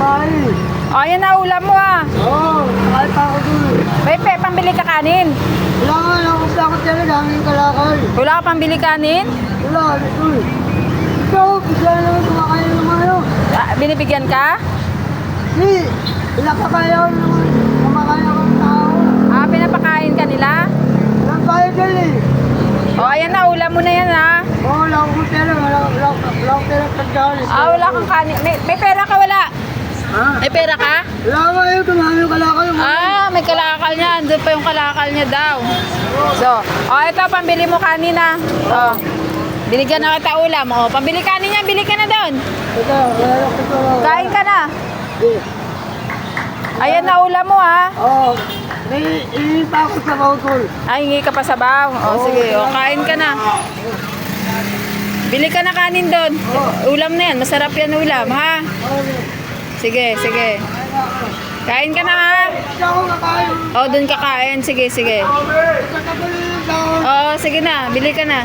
kain. O, ayan na ulam mo ah. Oo, kain pa ako dun. May pe, pambili ka kanin. Wala nga, nakapla ko talaga, aming kalakal. Wala ka pambili kanin? Wala, ito eh. Ikaw, bigla naman kumakain ng ano. Ah, binibigyan ka? Hindi, wala pa kaya ako naman. Kumakain ako ng tao. Ah, pinapakain ka nila? Bayad yan eh. O, ayan na, ulam mo na yan ah. Oo, wala akong pera, wala, wala, wala akong pera pagdaan. Ah, wala kang kanin. May, may pera ka wala? May pera ka? Wala nga yun, kumami yung kalakal. Ah, may kalakal niya. Doon pa yung kalakal niya daw. So, o ito, pambili mo kanina. O, binigyan na kita ulam. O, pambili kanin niya, bili ka na doon. Ito. Kain ka na. Ayan na ulam mo ha. Oo, may iin pa ako sa bautol. Ay, hingi ka pa sa baw. O, sige. O, kain ka na. Bili ka na kanin doon. Ulam na yan. Masarap yan ulam, ha? Sige, sige. Kain ka na, ha? Hindi ako kakain. Sige, sige. Katagal yung tao. O, sige na. Bili ka na.